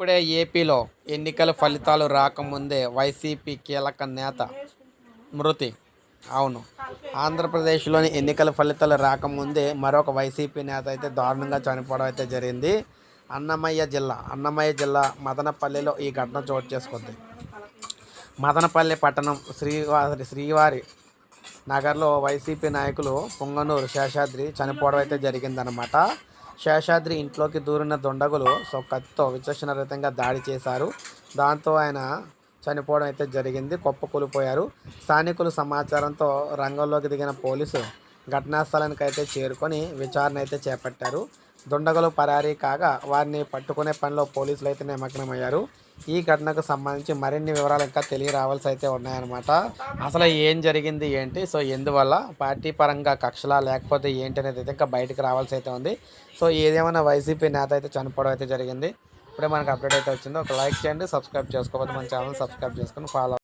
ఇప్పుడే ఏపీలో ఎన్నికల ఫలితాలు రాకముందే వైసీపీ కీలక నేత మృతి. అవును. ఆంధ్రప్రదేశ్లోని ఎన్నికల ఫలితాలు రాకముందే మరొక వైసీపీ నేత అయితే దారుణంగా చనిపోవడం అయితే జరిగింది. అన్నమయ్య జిల్లా అన్నమయ్య జిల్లా మదనపల్లిలో ఈ ఘటన చోటు చేసుకుంది. మదనపల్లి పట్టణం శ్రీవారి శ్రీవారి నగర్లో వైసీపీ నాయకులు పొంగనూరు శేషాద్రి చనిపోవడం అయితే జరిగిందనమాట శేషాద్రి ఇంట్లోకి దూరిన దుండగులు సో కత్తితో విచక్షణరహితంగా దాడి చేశారు. దాంతో ఆయన చనిపోవడం అయితే జరిగింది. కుప్ప కూలిపోయారు స్థానికులు సమాచారంతో రంగంలోకి దిగిన పోలీసు ఘటనా స్థలానికి అయితే చేరుకొని విచారణ అయితే చేపట్టారు. దుండగులు పరారీ కాగా వారిని పట్టుకునే పనిలో పోలీసులు అయితే నిమగ్నమయ్యారు. ఈ ఘటనకు సంబంధించి మరిన్ని వివరాలు ఇంకా తెలియరావాల్సి అయితే ఉన్నాయన్నమాట. అసలు ఏం జరిగింది ఏంటి? సో ఎందువల్ల? పార్టీ పరంగా కక్షలా లేకపోతే ఏంటి అనేది అయితే ఇంకా బయటకు రావాల్సి అయితే ఉంది. సో ఏదేమైనా వైసీపీ నేత అయితే చనిపోవడం అయితే జరిగింది. ఇప్పుడే మనకు అప్డేట్ అయితే వచ్చింది. ఒక లైక్ చేయండి సబ్స్క్రైబ్ చేసుకోకపోతే మన ఛానల్ సబ్స్క్రైబ్ చేసుకొని ఫాలో